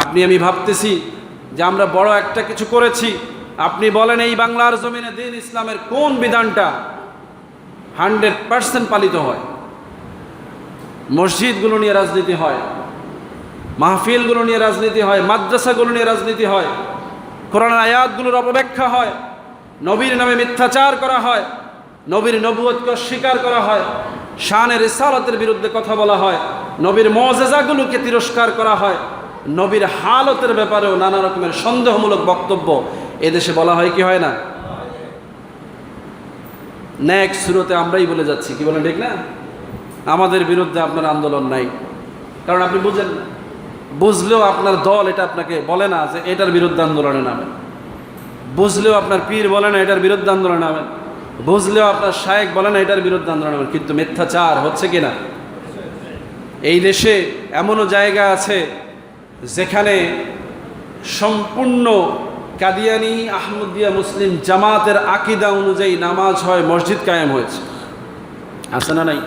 আপনি, আমি ভাবতেছি যে আমরা বড় একটা কিছু করেছি। আপনি বলেন, এই বাংলার জমিনে দিন ইসলামের কোন বিধানটা হান্ড্রেড পার্সেন্ট পালিত হয়? মসজিদগুলো নিয়ে রাজনীতি হয়, মাহফিলগুলো নিয়ে রাজনীতি হয়, মাদ্রাসাগুলো নিয়ে রাজনীতি হয় কোরআন আয়াতগুলোর অপব্যাখ্যা হয়, নবীর নামে মিথ্যাচার করা হয়, নবীর নবুয়তকে অস্বীকার করা হয় শানের ইসালতের বিরুদ্ধে কথা বলা হয়, নবীর মজেজাগুলোকে তিরস্কার করা হয় নবীর হালতের ব্যাপারেও নানা রকমের সন্দেহমূলক বক্তব্য এদেশে বলা হয়, কি হয় না? ন্যাক শুরুতে আমরাই বলে যাচ্ছি, কি বলেন, ঠিক না? আমাদের বিরুদ্ধে আপনার আন্দোলন নাই। কারণ আপনি বুঝেন, বুঝলেও আপনার দল এটা আপনাকে বলে না যে এটার বিরুদ্ধে আন্দোলনে নামেন। বুঝলেও আপনার পীর বলে না এটার বিরুদ্ধে আন্দোলনে নামেন। বুঝলেও আপনার শায়েক বলে না এটার বিরুদ্ধে আন্দোলন নামেন। কিন্তু মিথ্যাচার হচ্ছে কিনা এই দেশে এমনও জায়গা আছে যেখানে সম্পূর্ণ কাদিয়ানি, আহমদিয়া মুসলিম জামাতের আকিদা অনুযায়ী নামাজ হয়, মসজিদ কায়েম হয়েছে। আছে না নাই?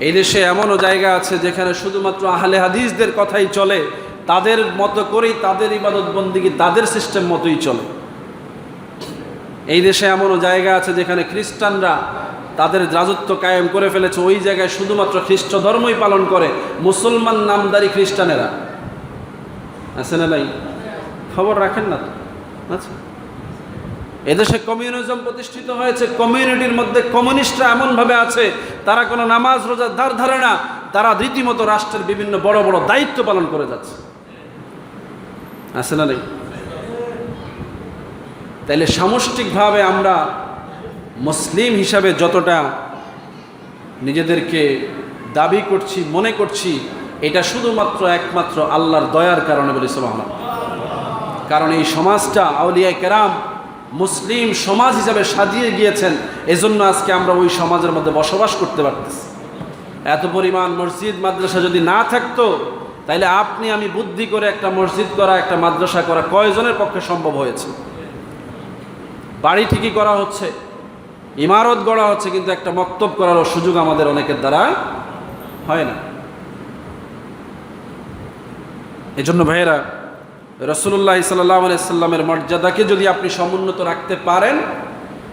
এই দেশে এমনও জায়গা আছে যেখানে শুধুমাত্র আহলে হাদিসদের কথাই চলে, তাদের মতো করেই তাদের ইবাদত বন্দিগি তাদের সিস্টেম মতোই চলে। এই দেশে এমনও জায়গা আছে যেখানে খ্রিস্টানরা তাদের রাজত্ব কায়েম করে ফেলেছে। ওই জায়গায় শুধুমাত্র খ্রিস্ট ধর্মই পালন করে, মুসলমান নামদারি খ্রিস্টানেরা। আছে না নাই? খবর রাখেন না তো। আচ্ছা। এদেশে কমিউনিজম প্রতিষ্ঠিত হয়েছে, কমিউনিটির মধ্যে কমিউনিস্টরা এমনভাবে আছে, তারা কোনো নামাজ রোজার ধার ধারে না, তারা রীতিমতো রাষ্ট্রের বিভিন্ন বড় বড় দায়িত্ব পালন করে যাচ্ছে। আছে না নেই? তাইলে সামষ্টিকভাবে আমরা মুসলিম হিসাবে যতটা নিজেদেরকে দাবি করছি, মনে করছি, এটা শুধুমাত্র একমাত্র আল্লাহর দয়ার কারণে বলি সোহানা কারণ এই সমাজটা আউলিয়া কেরাম মুসলিম সমাজ হিসাবে সাজিয়ে গিয়েছেন, এজন্য আজকে আমরা ওই সমাজের মধ্যে বসবাস করতে পারতেছি। এত পরিমাণ মসজিদ, মাদ্রাসা যদি না থাকতো, তাইলে আপনি আমি বুদ্ধি করে একটা মসজিদ করা, একটা মাদ্রাসা করা কয়জনের পক্ষে সম্ভব হয়েছে? বাড়ি ঠিকই করা হচ্ছে ইমারত গড়া হচ্ছে কিন্তু একটা মক্তব করারও সুযোগ আমাদের অনেকের দ্বারা হয় না। এজন্য ভাইয়েরা রসুল্লাহ সাল্লাহ সাল্লামের মর্যাদাকে যদি আপনি সমুন্নত রাখতে পারেন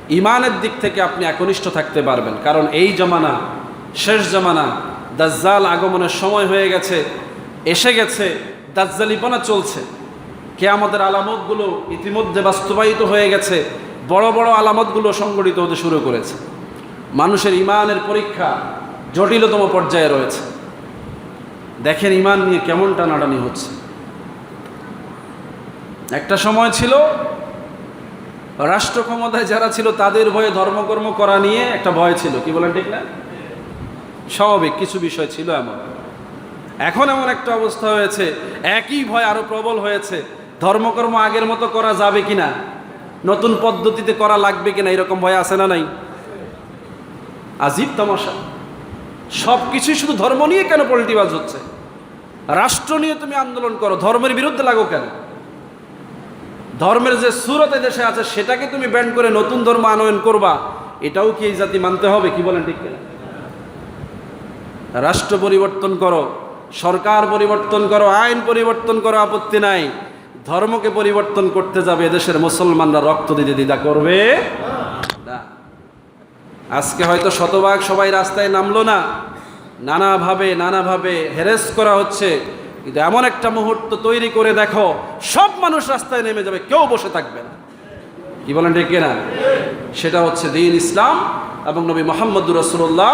ইমানের দিক থেকে আপনি একনিষ্ঠ থাকতে পারবেন। কারণ এই জমানা, শেষ জমানা, দাজ্জাল আগমনের সময় হয়ে গেছে, এসে গেছে, দাজ্জালিপনা চলছে। কে আমাদের আলামতগুলো ইতিমধ্যে বাস্তবায়িত হয়ে গেছে। বড় বড় আলামতগুলো সংগঠিত হতে শুরু করেছে। মানুষের ইমানের পরীক্ষা জটিলতম পর্যায়ে রয়েছে। দেখেন ইমান নিয়ে কেমন টানাটানি হচ্ছে। একটা সময় ছিল, রাষ্ট্র ক্ষমতায় যারা ছিল তাদের ভয়ে ধর্মকর্ম করা নিয়ে একটা ভয় ছিল। কি বলেন ঠিক না? স্বাভাবিক, কিছু বিষয় ছিল এমন। এখন এমন একটা অবস্থা হয়েছে, একই ভয় আরও প্রবল হয়েছে, ধর্মকর্ম আগের মতো করা যাবে কিনা? নতুন পদ্ধতিতে করা লাগবে কিনা এরকম ভয় আছে না নাই? আজীব তামাশা। সব কিছুই শুধু ধর্ম নিয়ে কেন পলিটিবাজ হচ্ছে? রাষ্ট্র নিয়ে তুমি আন্দোলন করো, ধর্মের বিরুদ্ধে লাগো কেন? ধর্মের যে সুরত দেশে আছে, সেটাকে তুমি ব্যান্ড করে নতুন ধর্ম আনয়ন করবা, এটাও কি এই জাতি মানতে হবে, কি বলেন ঠিক কিনা? রাষ্ট্র পরিবর্তন করো, সরকার পরিবর্তন করো, আইন পরিবর্তন করো, আপত্তি নাই। ধর্মকে পরিবর্তন করতে যাবে এদেশের মুসলমানরা রক্ত দিতে দ্বিধা করবে? আজকে হয়তো শতভাগ সবাই রাস্তায় নামলো না। নানাভাবে নানাভাবে হেরেস করা হচ্ছে। কিন্তু এমন একটা মুহূর্ত তৈরি করে দেখো, সব মানুষ রাস্তায় নেমে যাবে, কেউ বসে থাকবে না। কি বলেন ঠিক না সেটা হচ্ছে দিন ইসলাম এবং নবী মোহাম্মদুর রসুল্লাহ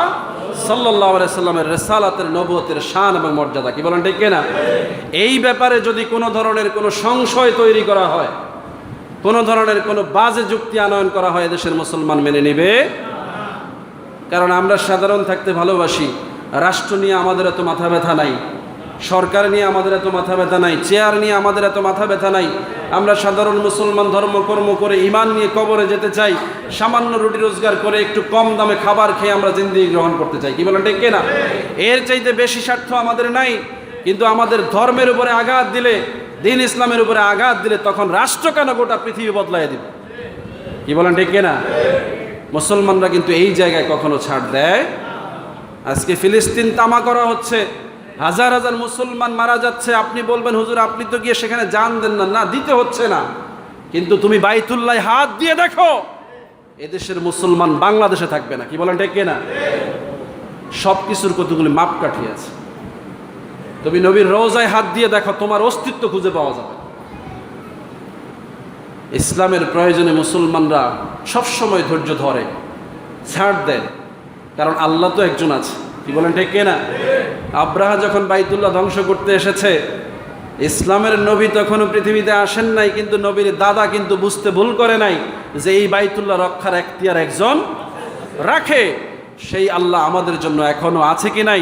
সাল্লাহ সাল্লামের রেসালাতের নবতের শান এবং মর্যাদা কি বলেন ঠিক না এই ব্যাপারে যদি কোনো ধরনের কোনো সংশয় তৈরি করা হয়, কোনো ধরনের কোনো বাজে যুক্তি আনয়ন করা হয় দেশের মুসলমান মেনে নেবে? কারণ আমরা সাধারণ থাকতে ভালোবাসি, রাষ্ট্র নিয়ে আমাদের এত মাথা ব্যথা নাই। সরকার নিয়ে আমাদের এত মাথা ব্যথা নাই, চেয়ার নিয়ে আমাদের এত মাথা ব্যথা নাই। আমরা সাধারণ মুসলমান ধর্মকর্ম করে ইমান নিয়ে কবরে যেতে চাই, সামান্য রুটি রোজগার করে একটু কম দামে খাবার খেয়ে আমরা জিন্দিগি গ্রহণ করতে চাই। কি বলেন ঠিক না এর চাইতে বেশি স্বার্থ আমাদের নাই, কিন্তু আমাদের ধর্মের উপরে আঘাত দিলে, দিন ইসলামের উপরে আঘাত দিলে তখন রাষ্ট্র কেন গোটা পৃথিবী বদলাই দিবে? কি বলেন ঠিক না মুসলমানরা কিন্তু এই জায়গায় কখনো ছাড় দেয়। আজকে ফিলিস্তিন তামা করা হচ্ছে হাজার হাজার মুসলমান মারা যাচ্ছে, আপনি বলবেন, হুজুর, আপনি তো গিয়ে সেখানে জান দেন না। না, দিতে হচ্ছে না। কিন্তু তুমি বাইতুল্লাহ হাত দিয়ে দেখো, এদেশের মুসলমান বাংলাদেশে থাকবে না। কি বলেন, ঠিক না সব কিছুর কতগুলি মাপ কাঠি আছে। তুমি নবীর রোজায় হাত দিয়ে দেখো, তোমার অস্তিত্ব খুঁজে পাওয়া যাবে। ইসলামের প্রয়োজনে মুসলমানরা সবসময় ধৈর্য ধরে, ছাড় দেয়। কারণ আল্লাহ তো একজন আছে। কি বলেন, ঠিক না আব্রাহা যখন বাইতুল্লাহ ধ্বংস করতে এসেছে, ইসলামের নবী তখনও পৃথিবীতে আসেন নাই, কিন্তু নবীর দাদা কিন্তু বুঝতে ভুল করে নাই যে এই বাইতুল্লাহ রক্ষার এখতিয়ার একজন রাখে। সেই আল্লাহ আমাদের জন্য এখনও আছে কি নাই?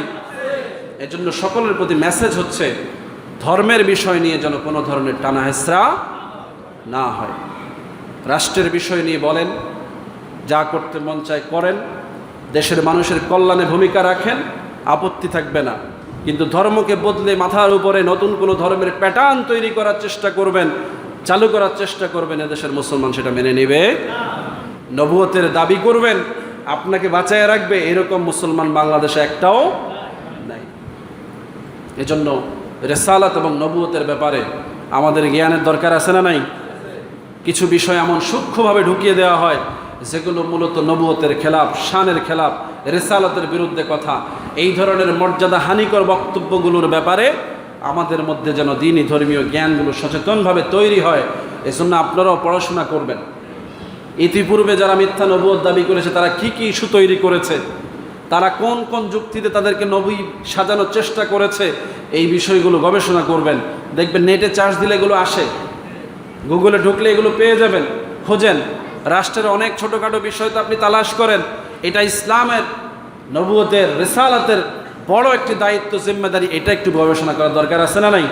এজন্য সকলের প্রতি মেসেজ হচ্ছে, ধর্মের বিষয় নিয়ে যেন কোনো ধরনের টানা হেসরা না হয়। রাষ্ট্রের বিষয় নিয়ে বলেন, যা করতে মন চায় করেন, দেশের মানুষের কল্যাণে ভূমিকা রাখেন আপত্তি থাকবে না। কিন্তু ধর্মকে বদলে মাথার উপরে নতুন কোনো ধর্মের প্যাটার্ন তৈরি করার চেষ্টা করবেন, চালু করার চেষ্টা করবেন এদেশের মুসলমান, সেটা মেনে নেবে। নবুয়তের দাবি করবেন, আপনাকে বাঁচায় রাখবে, এরকম মুসলমান বাংলাদেশে একটাও নাই। এজন্য রেসালাত এবং নবুয়তের ব্যাপারে আমাদের জ্ঞানের দরকার আছে না নাই? কিছু বিষয় এমন সূক্ষ্মভাবে ঢুকিয়ে দেওয়া হয়, যেগুলো মূলত নবুয়তের খেলাফ, শানের খেলাফ, রেসালতের বিরুদ্ধে কথা। এই ধরনের মর্যাদা হানিকর বক্তব্যগুলোর ব্যাপারে আমাদের মধ্যে যেন দিনই ধর্মীয় জ্ঞানগুলো সচেতনভাবে তৈরি হয় এজন্য আপনারাও পড়াশোনা করবেন। ইতিপূর্বে যারা মিথ্যা নবুয়ত দাবি করেছে, তারা কি কি ইস্যু তৈরি করেছে? তারা কোন কোন যুক্তিতে তাদেরকে নবী সাজানোর চেষ্টা করেছে? এই বিষয়গুলো গবেষণা করবেন। দেখবেন নেটে চার্জ দিলে এগুলো আসে। গুগলে ঢুকলে এগুলো পেয়ে যাবেন। খোঁজেন। রাষ্ট্রের অনেক ছোটোখাটো বিষয় তো আপনি তালাশ করেন। এটা ইসলামের নবুয়তের রেসালাতের বড় একটি দায়িত্ব, জিম্মেদারি, এটা একটু গবেষণা করার দরকার আছে না নাই?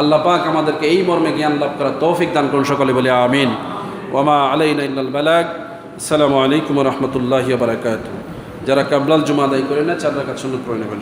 আল্লাহ পাক আমাদেরকে এই মর্মে জ্ঞান লাভ করার তৌফিক দান করুন সকলে বলে আমিন। ওমা আলাইনা ইল্লাল বালাগ। আসসালামু আলাইকুম রহমতুল্লাহ বারাকাত যারা কাবলাল জুমা আদায় করে না চার রাকাত সুন্নত পড়ে নেবেন